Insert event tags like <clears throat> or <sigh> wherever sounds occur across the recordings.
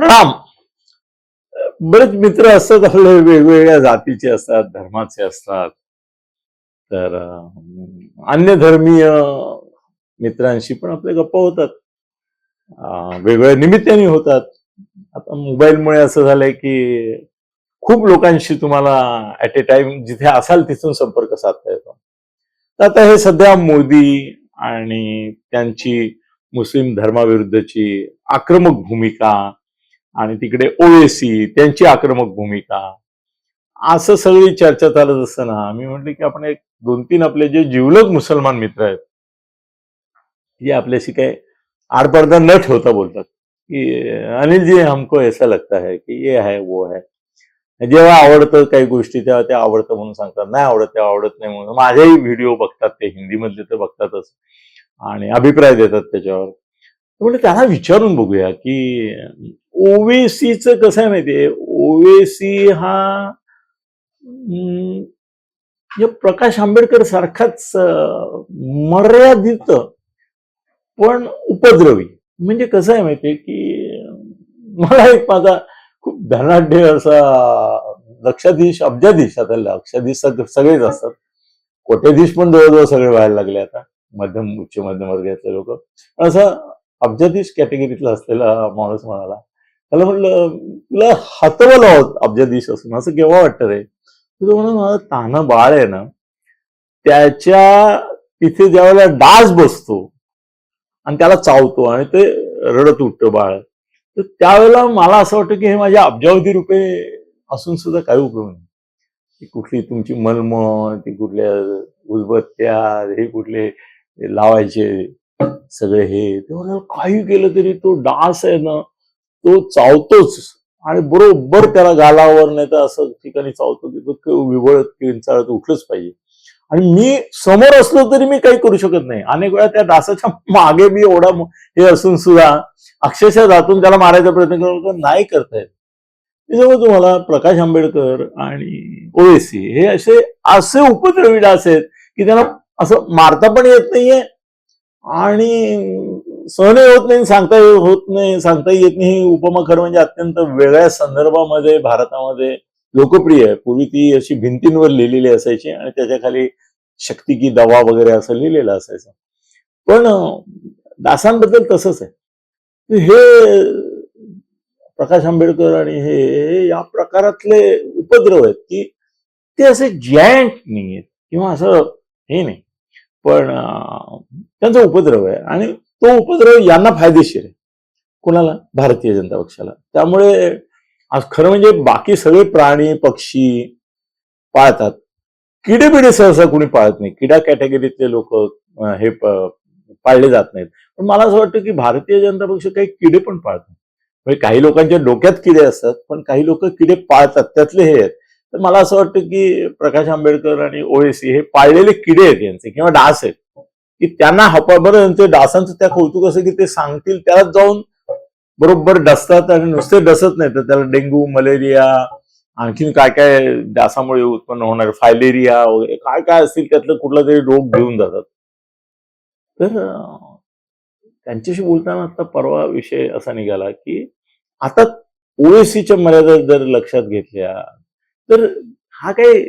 प्रणाम बरेच मित्र असतात आपले वेगवेगळ्या जातीचे असतात धर्माचे असतात. तर अन्य धर्मीय मित्रांशी पण आपले गप्पा होतात. वेगवेगळ्या निमित्ताने होतात. आता मोबाईलमुळे असं झालंय की खूप लोकांशी तुम्हाला ऍट ए टाइम जिथे असाल तिथून संपर्क साधता येतो. तर आता हे सध्या मोदी आणि त्यांची मुस्लिम धर्माविरुद्धची आक्रमक भूमिका आणि तिकडे ओएसी त्यांची आक्रमक भूमिका. असं सगळी चर्चा चालत असताना मी म्हटलं की आपण एक दोन तीन आपले जे जिवलग मुसलमान मित्र आहेत जे आपल्याशी काय आडपडदा न ठेवता बोलतात. की अनिल जी हमको ऐसा लगता है की ये है वो है. जेव्हा आवडतं काही गोष्टी तेव्हा ते आवडतं म्हणून सांगतात. नाही आवडत तेव्हा आवडत नाही म्हणून. माझेही व्हिडिओ बघतात ते हिंदीमधले तर बघतातच. आणि अभिप्राय देतात त्याच्यावर. म्हणजे त्यांना विचारून बघूया की ओवेसीचं कसं आहे माहितीये ओवेसी हा या प्रकाश आंबेडकर सारखाच मर्यादित पण उपद्रवी. म्हणजे कसं आहे माहितीये की मला एक माझा खूप धनाढ्य असा लक्षाधीश अब्जाधीश आता लक्षाधीश सगळेच असतात. कोट्याधीश पण जवळजवळ सगळे व्हायला लागले आता. मध्यम उच्च मध्यम वर्गातले लोक. असं अब्जाधीश कॅटेगरीतला असलेला माणूस म्हणाला त्याला म्हटलं तुला हतवलं आहोत अब्जाधीश असून असं केव्हा वाटतं रे? तुझं म्हणून माझं तान बाळ आहे ना त्याच्या तिथे ज्यावेळेला डास बसतो आणि त्याला चावतो आणि ते रडत उठतं बाळ तर त्यावेळेला मला असं वाटतं की हे माझ्या अब्जावधी रुपये असून सुद्धा काही उपयोग नाही. कुठली तुमची मलम ती कुठल्या उदबत्त्या हे कुठले लावायचे सगळे हे. ते म्हणाले, काही केलं तरी तो डास आहे ना तो चावतोच. आणि बरोबर त्याला गालावर नाही तर असं ठिकाणी चावतो की तो विवळत किंचाळत उठलंच पाहिजे. आणि मी समोर असलो तरी मी काही करू शकत नाही. अनेक वेळा त्या डासाच्या मागे मी एवढा हे असून सुद्धा अक्षरशः जातून त्याला मारायचा प्रयत्न करतो नाही करतायत त्याच्यामुळे तुम्हाला प्रकाश आंबेडकर आणि ओवेसी हे असे असे उपद्रवी डास आहेत की त्यांना असं मारता पण येत नाहीये. आणि सहनही होत नाही सांगता होत नाही सांगता येत नाही. ही उपमा खरं म्हणजे अत्यंत वेगळ्या संदर्भामध्ये भारतामध्ये लोकप्रिय आहे. पूर्वी ती अशी भिंतींवर लिहिलेली असायची आणि त्याच्याखाली शक्ती की दवा वगैरे असं लिहिलेलं असायचं. पण दासांबद्दल तसंच आहे. हे प्रकाश आंबेडकर आणि हे या प्रकारातले उपद्रव आहेत की ते असे जॅन्ट नाही आहेत किंवा असं हे नाही. पण त्यांचा उपद्रव आहे. आणि तो उपद्रव यांना फायदेशीर आहे. कुणाला? भारतीय जनता पक्षाला. त्यामुळे खरं म्हणजे बाकी सगळे प्राणी पक्षी पाळतात. किडे बिडे सहसा कुणी पाळत नाही. किडा कॅटेगरीतले लोक हे पाळले जात नाहीत. पण मला असं वाटतं की भारतीय जनता पक्ष काही किडे पण पाळतात म्हणजे काही लोकांच्या डोक्यात किडे असतात पण काही लोक किडे पाळतात. त्यातले हे आहेत. तर मला असं वाटतं की प्रकाश आंबेडकर आणि ओएसी हे पाळलेले किडे आहेत यांचे किंवा डास आहेत. की त्यांना हपा बरं डासांचं त्या कौतुक असं की ते सांगतील त्याला जाऊन बरोबर डसतात आणि नुसते डसत नाही तर त्याला डेंग्यू मलेरिया आणखीन काय काय डासामुळे उत्पन्न होणार फायलेरिया वगैरे काय काय असतील त्यातलं कुठला तरी रोग घेऊन जातात. तर त्यांच्याशी बोलताना आता परवा विषय असा निघाला की आता ओएसीच्या मर्यादा जर लक्षात घेतल्या तर हा काही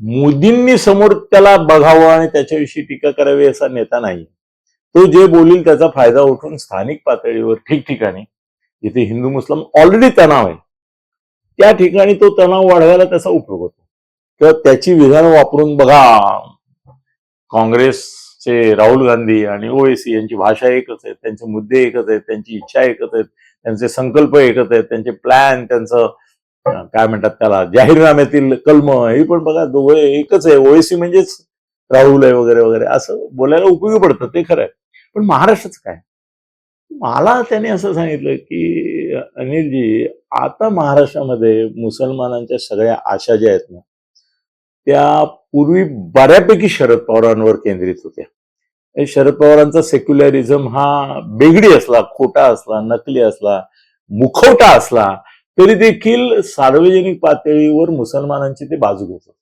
मोदींनी समोर त्याला बघावं आणि त्याच्याविषयी टीका करावी असा नेता नाही. तो जे बोलील त्याचा फायदा उठून स्थानिक पातळीवर ठिकठिकाणी जिथे हिंदू मुस्लिम ऑलरेडी तणाव आहे त्या ठिकाणी तो तणाव वाढवायला त्याचा उपयोग होतो. किंवा त्याची विधानं वापरून बघा काँग्रेसचे राहुल गांधी आणि ओवेसी यांची भाषा एकच आहे त्यांचे मुद्दे एकच आहेत त्यांची इच्छा एकच आहेत त्यांचे संकल्प एकच आहेत त्यांचे प्लॅन त्यांचं काय म्हणतात त्याला जाहीरनाम्यातील कलम हे पण बघा दोघे एकच आहे. ओएसी म्हणजेच राहुल आहे वगैरे वगैरे. असं बोलायला उपयोगी पडतं ते खरं आहे. पण महाराष्ट्राचं काय? मला त्याने असं सांगितलं की अनिलजी आता महाराष्ट्रामध्ये मुसलमानांच्या सगळ्या आशा ज्या आहेत ना त्या पूर्वी बऱ्यापैकी शरद पवारांवर केंद्रित होत्या. शरद पवारांचा सेक्युलरिझम हा बेगडी असला खोटा असला नकली असला मुखवटा असला तरी देखील सार्वजनिक पातळीवर मुसलमानांची ते बाजू घेत होते.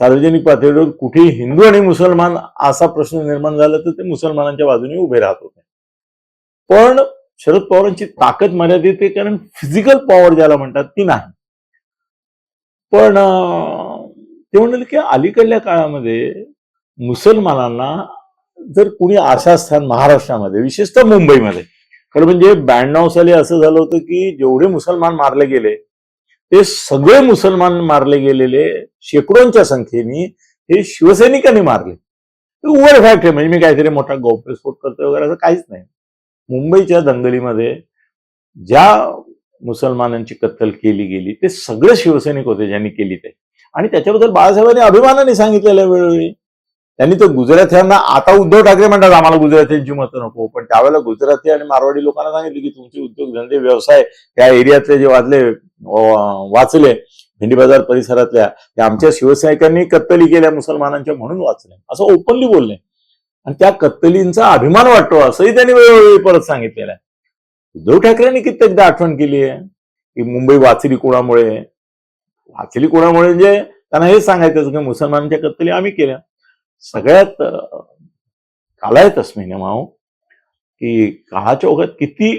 सार्वजनिक पातळीवर कुठेही हिंदू आणि मुसलमान असा प्रश्न निर्माण झाला तर ते मुसलमानांच्या बाजूने उभे राहत होते. पण शरद पवारांची ताकद मर्यादित आहे कारण फिजिकल पॉवर ज्याला म्हणतात ती नाही. पण ते म्हणाले की अलीकडल्या काळामध्ये मुसलमानांना जर कुणी आशास्थान महाराष्ट्रामध्ये विशेषतः मुंबईमध्ये खरं म्हणजे ब्याण्णव साली असं झालं होतं की जेवढे मुसलमान मारले गेले ते सगळे मुसलमान मारले गेलेले शेकडोंच्या संख्येने हे शिवसैनिकांनी मारले. उघड फॅक्ट आहे म्हणजे मी काहीतरी मोठा गौप्यस्फोट करतोय वगैरे असं काहीच नाही. मुंबईच्या दंगलीमध्ये ज्या मुसलमानांची कत्तल केली गेली ते सगळे शिवसैनिक होते ज्यांनी केली ते. आणि त्याच्याबद्दल बाळासाहेबांनी अभिमानाने सांगितलेलं वेळोवेळी. त्यांनी तर गुजरात्यांना आता उद्धव ठाकरे म्हणतात आम्हाला गुजरात्यांची मतं नको. पण त्यावेळेला गुजराती आणि मारवाडी लोकांना सांगितले की तुमचे उद्योगधंदे व्यवसाय त्या एरियातले जे वाचले वाचले भेंडी बाजार परिसरातल्या ते आमच्या शिवसैनिकांनी कत्तली केल्या मुसलमानांच्या म्हणून वाचले. असं ओपनली बोलले. आणि त्या कत्तलींचा अभिमान वाटतो असंही त्यांनी वेळोवेळी परत सांगितलेलं आहे. उद्धव ठाकरेंनी कित्येकदा आठवण केली आहे की मुंबई वाचली कोणामुळे? वाचली कोणामुळे? म्हणजे त्यांना हेच सांगायचं की मुसलमानांच्या कत्तली आम्ही केल्या. सगळ्यात कालाय तस्मिने माऊ की काळाच्या ओघात किती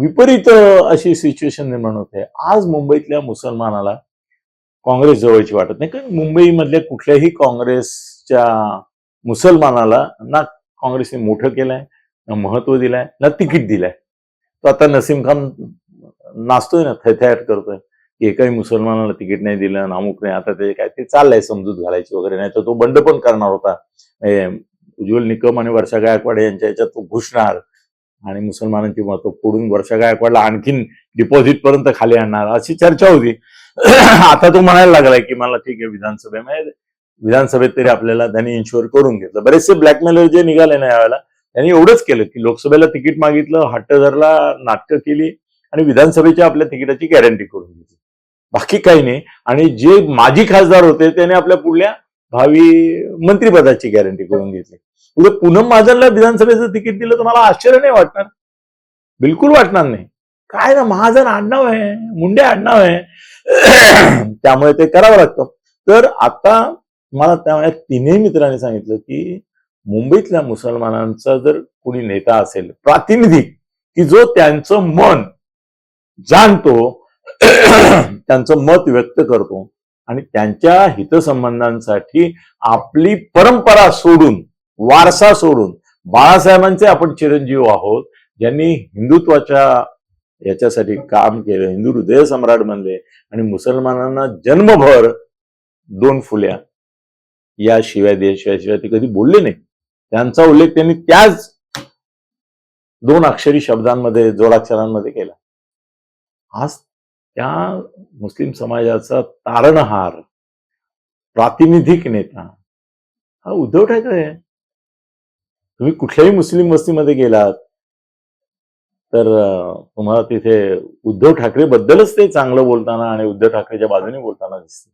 विपरीत अशी सिच्युएशन निर्माण होते आज मुंबईतल्या मुसलमानाला काँग्रेस जवळची वाटत नाही. कारण मुंबईमधल्या कुठल्याही काँग्रेसच्या मुसलमानाला ना काँग्रेसने मोठं केलंय ना महत्त्व दिलंय ना तिकीट दिलंय. तो आता नसीम खान नाचतोय ना थैथयाट करतोय. एकाही मुसलमानाला तिकीट नाही दिलं ना अमुक नाही. आता ते काय ते चाललंय समजूत घालायची वगैरे. नाही तर तो बंड पण करणार होता. उज्ज्वल निकम आणि वर्षा गायकवाड यांच्या याच्यात तो घुसणार आणि मुसलमानांची मतं फोडून वर्षा गायकवाडला आणखीन डिपॉझिट पर्यंत खाली आणणार अशी चर्चा होती. <clears throat> आता तो म्हणायला लागलाय की मला ठीक आहे विधानसभेमध्ये विधानसभेत तरी आपल्याला त्यांनी इन्शुअर करून घेतलं. बरेचसे ब्लॅकमेलर जे निघाले ना यावेळेला त्यांनी एवढंच केलं की लोकसभेला तिकीट मागितलं हट्ट धरला नाटकं केली आणि विधानसभेच्या आपल्या तिकिटाची गॅरंटी करून घेतली. बाकी काही नाही. आणि जे माजी खासदार होते त्याने आपल्या पुढल्या भावी मंत्रीपदाची गॅरंटी करून घेतली. उद्या पूनम महाजनला विधानसभेचं तिकीट दिलं तर मला आश्चर्य नाही वाटणार. बिलकुल वाटणार नाही. काय ना महाजन आडनाव आहे मुंडे आडनाव आहे. <clears throat> त्यामुळे ते करावं लागतं. तर आता मला त्या तिन्ही मित्रांनी सांगितलं की मुंबईतल्या मुसलमानांचा जर कुणी नेता असेल प्रातिनिधिक की जो त्यांचं मन जाणतो त्यांचं मत व्यक्त करतो आणि त्यांच्या हितसंबंधांसाठी आपली परंपरा सोडून वारसा सोडून बाळासाहेबांचे आपण चिरंजीव आहोत. ज्यांनी हिंदुत्वाच्या याच्यासाठी काम केलं हिंदू हृदय सम्राट बनले आणि मुसलमानांना जन्मभर दोन फुल्या या शिवाय दे शिवाय ते कधी बोलले नाही. त्यांचा उल्लेख त्यांनी त्याच दोन अक्षरी शब्दांमध्ये जोडाक्षरांमध्ये केला. आज त्या मुस्लिम समाजाचा तारणहार प्रातिनिधिक नेता हा उद्धव ठाकरे आहे. तुम्ही कुठल्याही मुस्लिम वस्तीमध्ये गेलात तर तुम्हाला तिथे उद्धव ठाकरे बद्दलच ते चांगलं बोलताना आणि उद्धव ठाकरेच्या बाजूने बोलताना दिसते.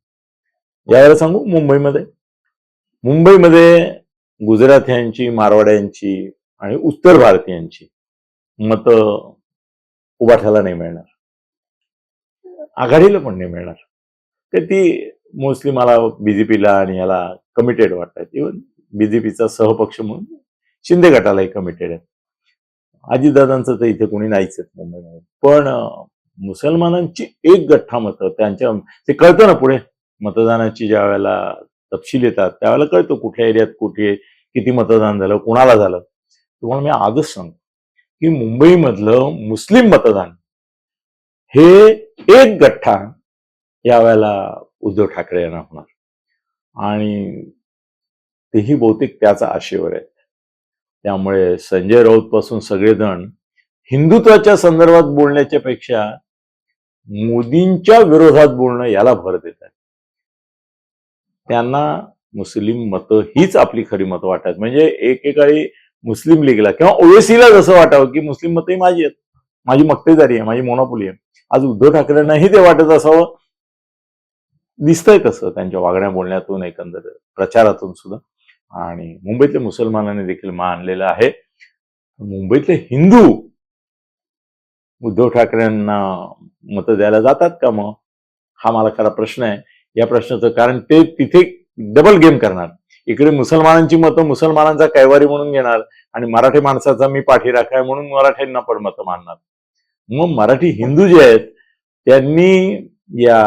यावेळेला सांगू मुंबईमध्ये? मुंबईमध्ये गुजराथ्यांची मारवाड्यांची आणि उत्तर भारतीयांची मतं उभाठ्याला नाही मिळणार. आघाडीला पण नाही मिळणार. तर ती मोस्टली मला बीजेपीला आणि याला कमिटेड वाटतात. इव्हन बीजेपीचा सहपक्ष म्हणून शिंदे गटालाही कमिटेड आहे अजितदादांचं तर इथे कोणी नाहीच आहेत मुंबईमध्ये. पण मुसलमानांची एक गठ्ठा मतं त्यांच्या ते कळतं ना पुढे. मतदानाची ज्या वेळेला तपशील येतात त्यावेळेला कळतो कुठल्या एरियात कुठे किती मतदान झालं कुणाला झालं. तुम्हाला मी आजच सांगतो की मुंबईमधलं मुस्लिम मतदान हे एक गठ्ठा यावेळेला उद्धव ठाकरे यांना होणार. आणि तेही बहुतेक त्याचा आशेवर आहे त्यामुळे संजय राऊत पासून सगळेजण हिंदुत्वाच्या संदर्भात बोलण्याच्या पेक्षा मोदींच्या विरोधात बोलणं याला भर देत आहे त्यांना मुस्लिम मतं हीच आपली खरी मतं वाटतात म्हणजे एकेकाळी मुस्लिम लीगला किंवा ओवेसीला जसं वाटावं की मुस्लिम मतं ही माझी आहेत. माझी मक्तेदारी आहे माझी मोनोपोली आहे. आज उद्धव ठाकरेंनाही ते वाटत असावं दिसतंय कसं त्यांच्या वागण्या बोलण्यातून एकंदर प्रचारातून सुद्धा. आणि मुंबईतल्या मुसलमानांनी देखील मान आणलेलं आहे. मुंबईतले हिंदू उद्धव ठाकरेंना मतं द्यायला जातात का मग? हा मला खरा प्रश्न आहे. या प्रश्नाचं कारण ते तिथे डबल गेम करणार. इकडे मुसलमानांची मतं मुसलमानांचा कैवारी म्हणून घेणार आणि मराठी माणसाचा मी पाठीराखा आहे म्हणून मराठ्यांना पण मतं मानणार. मग मराठी हिंदू जे आहेत त्यांनी या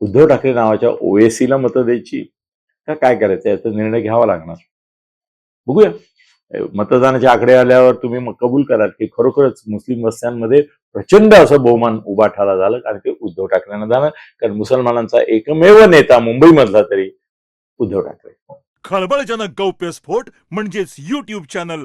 उद्धव ठाकरे नावाच्या ओएसीला मतं द्यायची. का काय करायचं? याचा निर्णय घ्यावा लागणार. बघूया. मतदानाचे आकडे आल्यावर तुम्ही मग कबूल कराल की खरोखरच मुस्लिम वस्त्यांमध्ये प्रचंड असं बहुमान उभा ठाला झालं कारण ते उद्धव ठाकरेंना जाणार. कारण मुसलमानांचा एकमेव नेता मुंबईमधला तरी उद्धव ठाकरे. खळबळजनक गौप्यस्फोट म्हणजेच युट्यूब चॅनल